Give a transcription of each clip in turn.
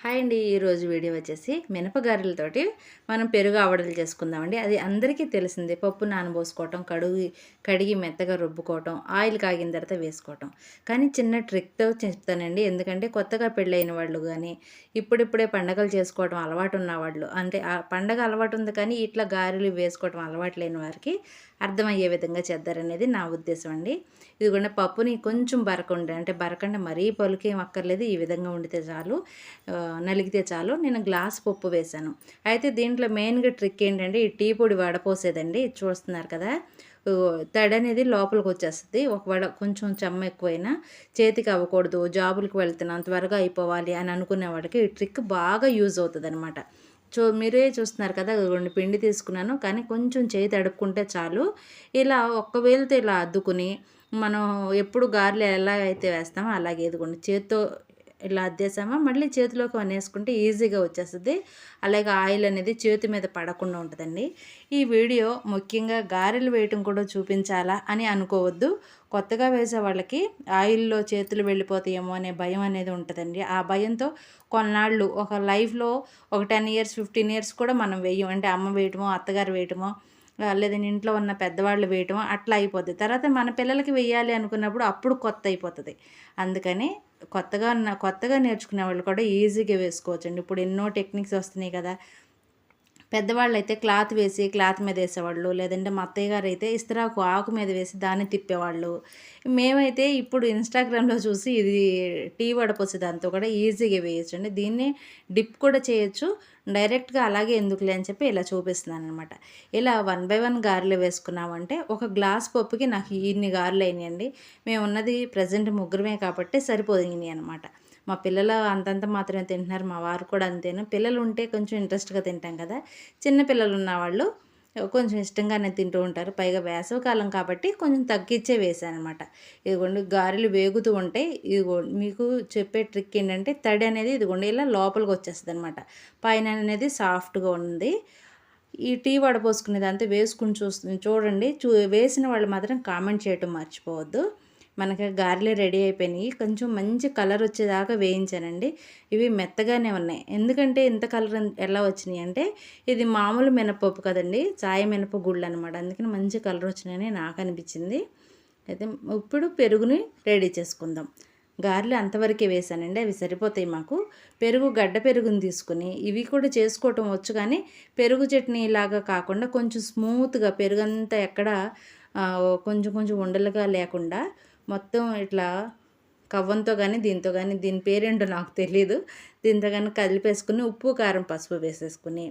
Hi అండి ఈరోజు video వచ్చేసి మినపగారెలతోటి మనం పెరుగు ఆవడలు చేసుకుందామండి. అది అందరికీ తెలిసిందే పప్పు నానబోసుకోవటం కడుగు కడిగి మెత్తగా రుబ్బుకోవటం ఆయిల్ కాగిన తర్వాత వేసుకోవటం. కానీ చిన్న ట్రిక్తో చెప్తానండి ఎందుకంటే కొత్తగా పెళ్ళైన వాళ్ళు కానీ ఇప్పుడిప్పుడే పండగలు చేసుకోవటం అలవాటు ఉన్న వాళ్ళు అంటే ఆ పండగ అలవాటు ఉంది కానీ ఇట్లా గారెలు వేసుకోవటం అలవాటు లేని వారికి అర్థమయ్యే విధంగా చేద్దారనేది నా ఉద్దేశం అండి. ఇదిగోండి పప్పుని కొంచెం బరకండి అంటే బరకండి మరీ పలుకేం అక్కర్లేదు ఈ విధంగా వండితే చాలు. నలిగితే చాలు. నేను గ్లాస్ పప్పు వేశాను. అయితే దీంట్లో మెయిన్గా ట్రిక్ ఏంటంటే ఈ టీ పొడి వడపోసేదండి. చూస్తున్నారు కదా? తడి అనేది లోపలికి వచ్చేస్తుంది. ఒకవేళ కొంచెం చెమ్మ ఎక్కువైనా చేతికి అవ్వకూడదు. జాబులకు వెళ్తున్నాం త్వరగా అయిపోవాలి అని అనుకునే వాడికి ఈ ట్రిక్ బాగా యూజ్ అవుతుంది అనమాట చూ మీరే చూస్తున్నారు కదా రెండు పిండి తీసుకున్నాను. కానీ కొంచెం చేయి తడుపుకుంటే చాలు. ఇలా ఒక్క వేలుతో ఇలా అద్దుకుని మనం ఎప్పుడు గారెలు ఎలా అయితే వేస్తామో అలాగే ఇదిగోండి చేత్తో ఇలా అద్దేసామా? మళ్ళీ చేతిలోకి అనేసుకుంటే ఈజీగా వచ్చేస్తుంది. అలాగే ఆయిల్ అనేది చేతి మీద పడకుండా ఉంటుందండి. ఈ వీడియో ముఖ్యంగా గారెలు వేయటం కూడా చూపించాలా అని అనుకోవద్దు. కొత్తగా వేసే వాళ్ళకి ఆయిల్లో చేతులు వెళ్ళిపోతాయేమో అనే భయం అనేది ఉంటుందండి. ఆ భయంతో కొన్నాళ్ళు ఒక లైఫ్లో ఒక టెన్ ఇయర్స్ ఫిఫ్టీన్ ఇయర్స్ కూడా మనం వేయం. అంటే అమ్మ వేయటమో అత్తగారు వేయటమో ఆ, లేదంటే ఇంట్లో ఉన్న పెద్దవాళ్ళు వేయటం అట్లా అయిపోద్ది. తర్వాత మన పిల్లలకి వేయాలి అనుకున్నప్పుడు అప్పుడు కొత్త అయిపోతుంది. అందుకని కొత్తగా ఉన్న కొత్తగా నేర్చుకునే వాళ్ళు కూడా ఈజీగా వేసుకోవచ్చండి. ఇప్పుడు ఎన్నో టెక్నిక్స్ వస్తున్నాయి కదా. పెద్దవాళ్ళు అయితే క్లాత్ వేసి క్లాత్ మీద వేసేవాళ్ళు లేదంటే మా అత్తయ్య గారు అయితే ఇస్త్రాకు ఆకు మీద వేసి దాన్ని తిప్పేవాళ్ళు. మేమైతే ఇప్పుడు ఇన్స్టాగ్రామ్లో చూసి ఇది టీ వడపోసే దాంతో కూడా ఈజీగా వేయచ్చు అండి దీన్ని డిప్ కూడా చేయొచ్చు. డైరెక్ట్గా అలాగే ఎందుకులే అని చెప్పి ఇలా చూపిస్తున్నాను అనమాట ఇలా వన్ బై వన్ గారెలు వేసుకున్నామంటే ఒక గ్లాస్ పప్పుకి నాకు ఇన్ని గారెలు అయినాయండి. మేము ఉన్నది ప్రజెంట్ ముగ్గురమే కాబట్టి సరిపోయినాయి అనమాట మా పిల్లలు అంతంత మాత్రమే తింటున్నారు మా వారు కూడా అంతేను. పిల్లలు ఉంటే కొంచెం ఇంట్రెస్ట్గా తింటాం కదా. చిన్న పిల్లలు ఉన్నవాళ్ళు కొంచెం ఇష్టంగానే తింటూ ఉంటారు. పైగా వేసవికాలం కాబట్టి కొంచెం తగ్గించే వేసాను అనమాట ఇదిగోండి గారెలు వేగుతూ ఉంటే ఇదిగో మీకు చెప్పే ట్రిక్ ఏంటంటే తడి అనేది ఇదిగోండి ఇలా లోపలికి వచ్చేస్తుంది అనమాట పైన అనేది సాఫ్ట్గా ఉంది. ఈ టీ వడపోసుకునేదంతా వేసుకుని చూస్తుంది చూడండి. చూ వేసిన వాళ్ళు మాత్రం కామెంట్ చేయటం మర్చిపోవద్దు. మనకి గారెలు రెడీ అయిపోయినాయి. కొంచెం మంచి కలర్ వచ్చేదాకా వేయించానండి. ఇవి మెత్తగానే ఉన్నాయి. ఎందుకంటే ఇంత కలర్ ఎలా వచ్చినాయి అంటే ఇది మామూలు మినపప్పు కదండి. చాయ మినప గుళ్ళు అనమాట అందుకని మంచి కలర్ వచ్చినాయని నాకు అనిపించింది. అయితే ఇప్పుడు పెరుగుని రెడీ చేసుకుందాం. గారెలు అంతవరకే వేసానండి. అవి సరిపోతాయి మాకు. పెరుగు గడ్డ పెరుగుని తీసుకుని ఇవి కూడా చేసుకోవటం వచ్చు కానీ పెరుగు చట్నీ లాగా కాకుండా కొంచెం స్మూత్గా పెరుగంతా ఎక్కడ కొంచెం కొంచెం ఉండలుగా లేకుండా మొత్తం ఇట్లా కవ్వంతో కానీ దీంతో కానీ దీని పేరేంటో నాకు తెలియదు దీంతో కానీ కలిపేసుకుని ఉప్పు కారం పసుపు వేసేసుకుని.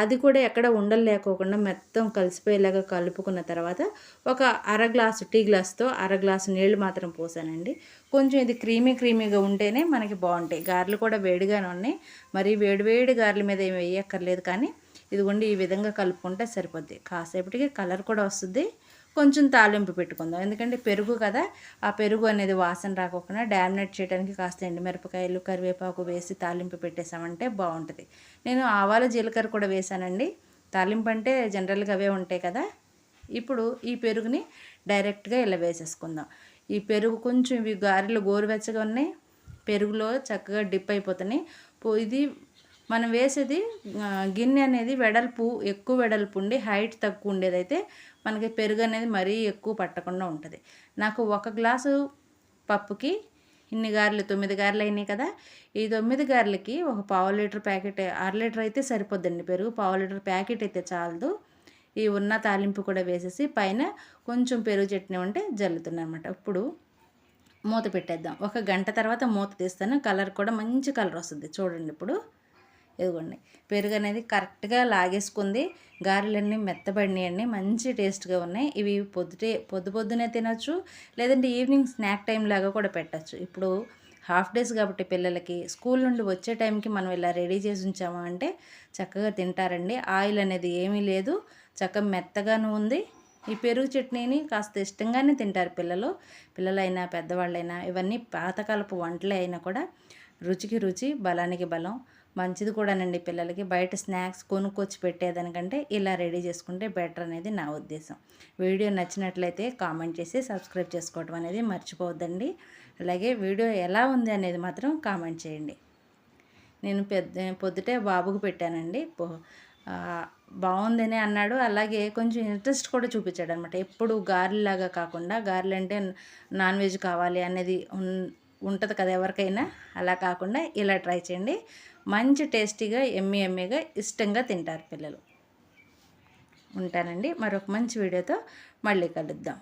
అది కూడా ఎక్కడ ఉండలు లేకోకుండా మొత్తం కలిసిపోయేలాగా కలుపుకున్న తర్వాత ఒక అర గ్లాసు టీ గ్లాస్తో అర గ్లాసు నీళ్ళు మాత్రం పోసానండి. కొంచెం ఇది క్రీమీ క్రీమీగా ఉంటేనే మనకి బాగుంటాయి. గారెలు కూడా వేడిగానే ఉన్నాయి. మరి వేడి వేడి గారెల మీద ఏమి వేయక్కర్లేదు కానీ ఇదిగోండి ఈ విధంగా కలుపుకుంటే సరిపోద్ది. కాసేపటికి కలర్ కూడా వస్తుంది. కొంచెం తాలింపు పెట్టుకుందాం. ఎందుకంటే పెరుగు కదా ఆ పెరుగు అనేది వాసన రాకోకుండా డామినేట్ చేయడానికి కాస్త ఎండుమిరపకాయలు కరివేపాకు వేసి తాలింపు పెట్టేసామంటే బాగుంటుంది. నేను ఆవాలు జీలకర్ర కూడా వేసానండి. తాలింపు అంటే జనరల్గా అవే ఉంటాయి కదా. ఇప్పుడు ఈ పెరుగుని డైరెక్ట్గా ఇలా వేసేసుకుందాం. ఈ పెరుగు కొంచెం ఇవి గారెలు గోరువెచ్చగా ఉన్నాయి పెరుగులో చక్కగా డిప్ అయిపోతున్నాయి. పో- ఇది మనం వేసేది గిన్నె అనేది వెడల్పు ఎక్కువ వెడల్పు ఉండి హైట్ తక్కువ ఉండేదైతే మనకి పెరుగు అనేది మరీ ఎక్కువ పట్టకుండా ఉంటుంది. నాకు ఒక గ్లాసు పప్పుకి ఇన్ని గారెలు తొమ్మిది గారెలు అయినాయి కదా. ఈ తొమ్మిది గారెలకి ఒక పావు లీటర్ ప్యాకెట్ అర లీటర్ అయితే సరిపోద్దండి. పెరుగు పావు లీటర్ ప్యాకెట్ అయితే చాలదు. ఈ ఉన్న తాలింపు కూడా వేసేసి పైన కొంచెం పెరుగు చట్నీ ఉంటే జల్లుతున్నాను అనమాట ఇప్పుడు మూత పెట్టేద్దాం. ఒక గంట తర్వాత మూత తీస్తాను. కలర్ కూడా మంచి కలర్ వస్తుంది. చూడండి ఇప్పుడు. ఇదిగోండి. పెరుగు అనేది కరెక్ట్గా లాగేసుకుంది. గారెలన్నీ మెత్తబడినాయండి మంచి టేస్ట్గా ఉన్నాయి. ఇవి పొద్దుటే పొద్దు పొద్దునే తినొచ్చు లేదంటే ఈవినింగ్ స్నాక్ టైం లాగా కూడా పెట్టచ్చు. ఇప్పుడు హాఫ్ డేస్ కాబట్టి పిల్లలకి స్కూల్ నుండి వచ్చే టైంకి మనం ఇలా రెడీ చేసి ఉంచాము అంటే చక్కగా తింటారండి. ఆయిల్ అనేది ఏమీ లేదు. చక్కగా మెత్తగాను ఉంది. ఈ పెరుగు చట్నీని కాస్త ఇష్టంగానే తింటారు పిల్లలు. పిల్లలైనా పెద్దవాళ్ళైనా ఇవన్నీ పాతకాలపు వంటలే అయినా కూడా రుచికి రుచి బలానికి బలం. మంచిది కూడానండి పిల్లలకి. బయట స్నాక్స్ కొనుక్కొచ్చి పెట్టేదానికంటే ఇలా రెడీ చేసుకుంటే బెటర్ అనేది నా ఉద్దేశం. వీడియో నచ్చినట్లయితే కామెంట్ చేసి సబ్స్క్రైబ్ చేసుకోవడం అనేది మర్చిపోవద్దండి. అలాగే వీడియో ఎలా ఉంది అనేది మాత్రం కామెంట్ చేయండి. నేను పెద్ద పొద్దుటే బాబుకు పెట్టానండి. బాగుందని అన్నాడు. అలాగే కొంచెం ఇంట్రెస్ట్ కూడా చూపించాడు అనమాట ఎప్పుడు గారెలాగా కాకుండా గారెలు అంటే నాన్ వెజ్ కావాలి అనేది ఉన్- ఉంటుంది కదా ఎవరికైనా. అలా కాకుండా ఇలా ట్రై చేయండి. మంచి టేస్టీగా ఎమ్మి ఎమ్మిగా ఇష్టంగా తింటారు పిల్లలు. ఉంటానండి. మరొక మంచి వీడియోతో మళ్ళీ కలుద్దాం.